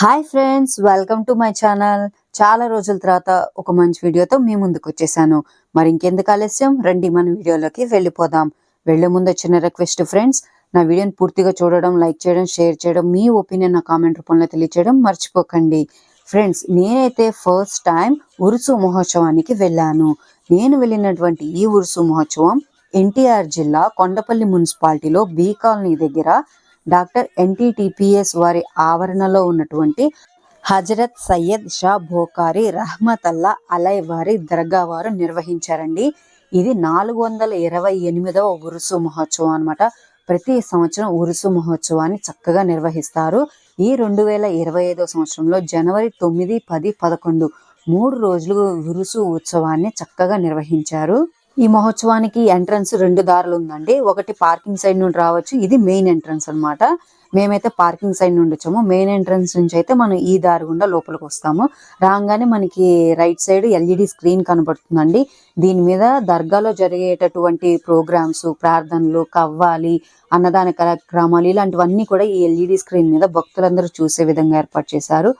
Hi friends welcome to my channel. చాలా రోజుల తర్వాత ఒక మంచి వీడియోతో మీ ముందుకు వచ్చేసాను. మరి ఇంకెందుకు ఆలస్యం? రండి మన వీడియోలోకి వెళ్ళిపోదాం. వెళ్ళే ముందు చిన్న రిక్వెస్ట్ ఫ్రెండ్స్ నా వీడియోని పూర్తిగా చూడడం లైక్ చేయడం షేర్ చేయడం మీ ఒపీనియన్ నా కామెంట్ రూపంలో తెలియచేయడం మర్చిపోకండి. ఫ్రెండ్స్ నేనైతే ఫస్ట్ టైం ఉరుసు మహోత్సవానికి వెళ్ళాను. నేను వెళ్ళినటువంటి ఈ ఉరుసు మహోత్సవం ఎన్టీఆర్ జిల్లా కొండపల్లి మున్సిపాలిటీలో బీ కాలనీ దగ్గర డాక్టర్ ఎన్టీటీపీఎస్ వారి ఆవరణలో ఉన్నటువంటి హజరత్ సయ్యద్ షా భోకారి రహమతల్లా అలై వారి దర్గా వారు నిర్వహించారండి. ఇది నాలుగు వందల ఇరవై ఎనిమిదవ ఉరుసు మహోత్సవం అన్నమాట. ప్రతి సంవత్సరం ఉరుసు మహోత్సవాన్ని చక్కగా నిర్వహిస్తారు. ఈ రెండు వేల ఇరవై ఐదో సంవత్సరంలో జనవరి తొమ్మిది పది పదకొండు మూడు రోజులు ఉరుసు ఉత్సవాన్ని చక్కగా నిర్వహించారు. ఈ మహోత్సవానికి ఎంట్రన్స్ రెండు దారులు ఉందండి. ఒకటి పార్కింగ్ సైడ్ నుండి రావచ్చు ఇది మెయిన్ ఎంట్రన్స్ అన్నమాట. మేమైతే పార్కింగ్ సైడ్ నుండి వచ్చాము. మెయిన్ ఎంట్రన్స్ నుంచి అయితే మనం ఈ దారి గుండా లోపలికి వస్తాము. రాగానే మనకి రైట్ సైడ్ ఎల్ఈడి స్క్రీన్ కనబడుతుందండి. దీని మీద దర్గాలో జరిగేటటువంటి ప్రోగ్రామ్స్ ప్రార్థనలు కవ్వాలి అన్నదాన కార్యక్రమాలు ఇలాంటివన్నీ కూడా ఈ ఎల్ఈడి స్క్రీన్ మీద భక్తులందరూ చూసే విధంగా ఏర్పాటు చేశారు.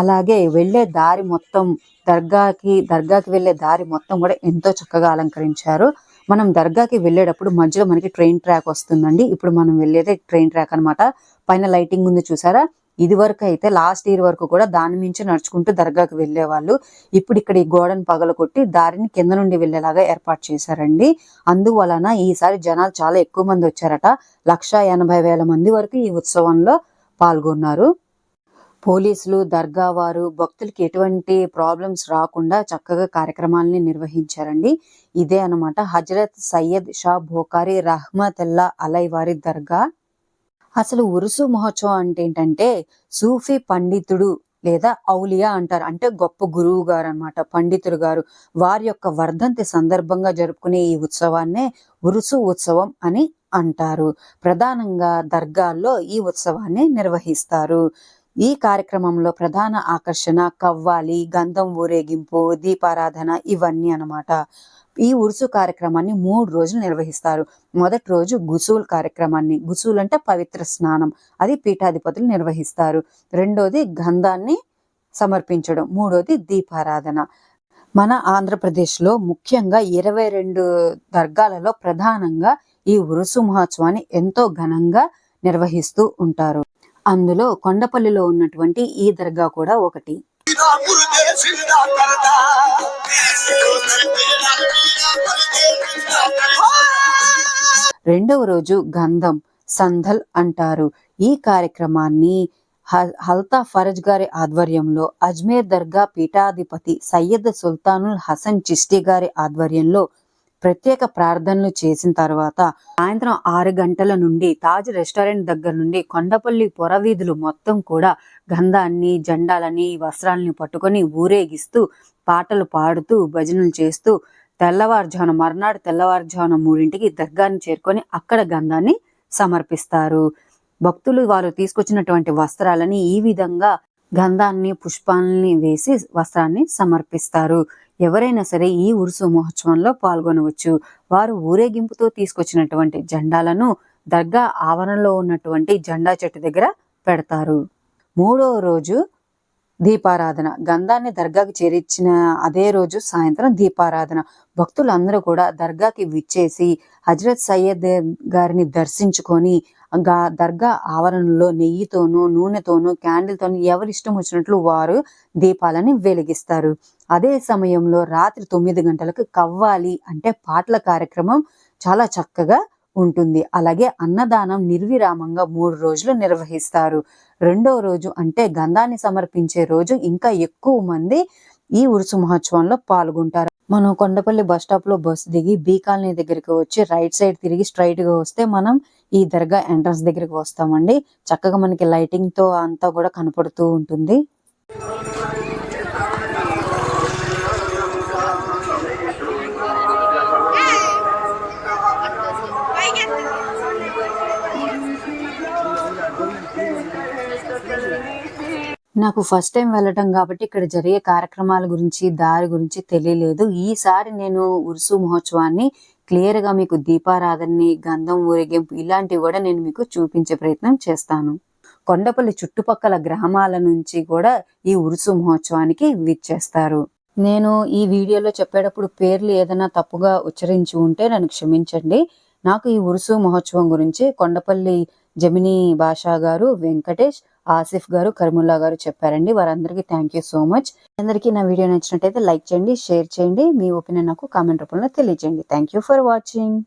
అలాగే వెళ్ళే దారి మొత్తం దర్గాకి దర్గాకి వెళ్ళే దారి మొత్తం కూడా ఎంతో చక్కగా అలంకరించారు. మనం దర్గాకి వెళ్ళేటప్పుడు మధ్యలో మనకి ట్రైన్ ట్రాక్ వస్తుందండి. ఇప్పుడు మనం వెళ్ళేది ట్రైన్ ట్రాక్ అన్నమాట. పైన లైటింగ్ ఉంది చూసారా? ఇది వరకు అయితే లాస్ట్ ఇయర్ వరకు కూడా దాని మించి నడుచుకుంటూ దర్గాకి వెళ్ళేవాళ్ళు. ఇప్పుడు ఇక్కడ ఈ గోడను పగలగొట్టి దారిని కింద నుండి వెళ్ళేలాగా ఏర్పాటు చేశారండి. అందువలన ఈసారి జనాలు చాలా ఎక్కువ మంది వచ్చారట. లక్ష ఎనభై వేల మంది వరకు ఈ ఉత్సవంలో పాల్గొన్నారు. పోలీసులు దర్గా వారు భక్తులకి ఎటువంటి ప్రాబ్లమ్స్ రాకుండా చక్కగా కార్యక్రమాలని నిర్వహించారండి. ఇదే అన్నమాట. హజరత్ సయ్యద్ షా భోకారి రహమతుల్లా అలై వారి దర్గా. అసలు ఉరుసు మహోత్సవం అంటే ఏంటంటే సూఫీ పండితుడు లేదా ఔలియా అంటారు. అంటే గొప్ప గురువు గారు అనమాట పండితుడు గారు. వారి యొక్క వర్ధంతి సందర్భంగా జరుపుకునే ఈ ఉత్సవాన్నే ఉరుసు ఉత్సవం అని అంటారు. ప్రధానంగా దర్గాల్లో ఈ ఉత్సవాన్ని నిర్వహిస్తారు. ఈ కార్యక్రమంలో ప్రధాన ఆకర్షణ కవ్వాలి గంధం ఊరేగింపు దీపారాధన ఇవన్నీ అన్నమాట. ఈ ఉరుసు కార్యక్రమాన్ని మూడు రోజులు నిర్వహిస్తారు. మొదటి రోజు గుసూల్ కార్యక్రమాన్ని. గుసూల్ అంటే పవిత్ర స్నానం. అది పీఠాధిపతులు నిర్వహిస్తారు. రెండోది గంధాన్ని సమర్పించడం. మూడోది దీపారాధన. మన ఆంధ్రప్రదేశ్లో ముఖ్యంగా ఇరవై రెండు దర్గాలలో ప్రధానంగా ఈ ఉరుసు మహోత్సవాన్ని ఎంతో ఘనంగా నిర్వహిస్తూ ఉంటారు. అందులో కొండపల్లిలో ఉన్నటువంటి ఈ దర్గా కూడా ఒకటి. రెండవ రోజు గంధం సంధల్ అంటారు. ఈ కార్యక్రమాన్ని హ- హల్తా ఫరజ్ గారి ఆధ్వర్యంలో అజ్మేర్ దర్గా పీఠాధిపతి సయ్యద్ సుల్తానుల్ హసన్ చిష్టి గారి ఆధ్వర్యంలో ప్రత్యేక ప్రార్థనలు చేసిన తర్వాత సాయంత్రం ఆరు గంటల నుండి తాజ్ రెస్టారెంట్ దగ్గర నుండి కొండపల్లి పొరవీధులు మొత్తం కూడా గంధాన్ని జెండాలని వస్త్రాలని పట్టుకొని ఊరేగిస్తూ పాటలు పాడుతూ భజనలు చేస్తూ తెల్లవారుజామున మర్నాడు తెల్లవారుజామున మూడింటికి దర్గాన్ని చేరుకొని అక్కడ గంధాన్ని సమర్పిస్తారు. భక్తులు వారు తీసుకొచ్చినటువంటి వస్త్రాలని ఈ విధంగా గంధాన్ని పుష్పాలని వేసి వస్త్రాన్ని సమర్పిస్తారు. ఎవరైనా సరే ఈ ఉరుసు మహోత్సవంలో పాల్గొనవచ్చు. వారు ఊరేగింపుతో తీసుకొచ్చినటువంటి జెండాలను దర్గా ఆవరణలో ఉన్నటువంటి జెండా చెట్టు దగ్గర పెడతారు. మూడో రోజు దీపారాధన. గంధాన్ని దర్గాకి చేర్చిన అదే రోజు సాయంత్రం దీపారాధన. భక్తులందరూ కూడా దర్గాకి విచ్చేసి హజరత్ సయ్యద్ గారిని దర్శించుకొని దర్గా ఆవరణలో నెయ్యితోనూ నూనెతోనూ క్యాండిల్తోనూ ఎవరి ఇష్టం వచ్చినట్లు వారు దీపాలని వెలిగిస్తారు. అదే సమయంలో రాత్రి తొమ్మిది గంటలకు కవ్వాలి అంటే పాటల కార్యక్రమం చాలా చక్కగా ఉంటుంది. అలాగే అన్నదానం నిర్విరామంగా మూడు రోజులు నిర్వహిస్తారు. రెండో రోజు అంటే గంధాన్ని సమర్పించే రోజు ఇంకా ఎక్కువ మంది ఈ ఉరుసు మహోత్సవంలో పాల్గొంటారు. మనం కొండపల్లి బస్ స్టాప్లో బస్సు దిగి బీ కాలనీ దగ్గరికి వచ్చి రైట్ సైడ్ తిరిగి స్ట్రైట్గా వస్తే మనం ఈ దర్గా ఎంట్రన్స్ దగ్గరికి వస్తామండి. చక్కగా మనకి లైటింగ్తో అంతా కూడా కనపడుతూ ఉంటుంది. నాకు ఫస్ట్ టైం వెళ్ళటం కాబట్టి ఇక్కడ జరిగే కార్యక్రమాల గురించి దారి గురించి తెలియలేదు. ఈసారి నేను ఉరుసు మహోత్సవాన్ని క్లియర్గా మీకు దీపారాధనని గంధం ఊరేగింపు ఇలాంటివి కూడా నేను మీకు చూపించే ప్రయత్నం చేస్తాను. కొండపల్లి చుట్టుపక్కల గ్రామాల నుంచి కూడా ఈ ఉరుసు మహోత్సవానికి విచ్చేస్తారు. నేను ఈ వీడియోలో చెప్పేటప్పుడు పేర్లు ఏదైనా తప్పుగా ఉచ్చరించి ఉంటే నన్ను క్షమించండి. నాకు ఈ ఉరుసు మహోత్సవం గురించి కొండపల్లి జమినీ భాషా గారు వెంకటేష్ ఆసిఫ్ గారు కరిముల్లా గారు చెప్పారండి. వారందరికీ థ్యాంక్ యూ సో మచ్ అందరికీ నా వీడియో నచ్చినట్టయితే లైక్ చేయండి షేర్ చేయండి. మీ ఒపీనియన్ నాకు కామెంట్ రూపంలో తెలియజేయండి. Thank you for watching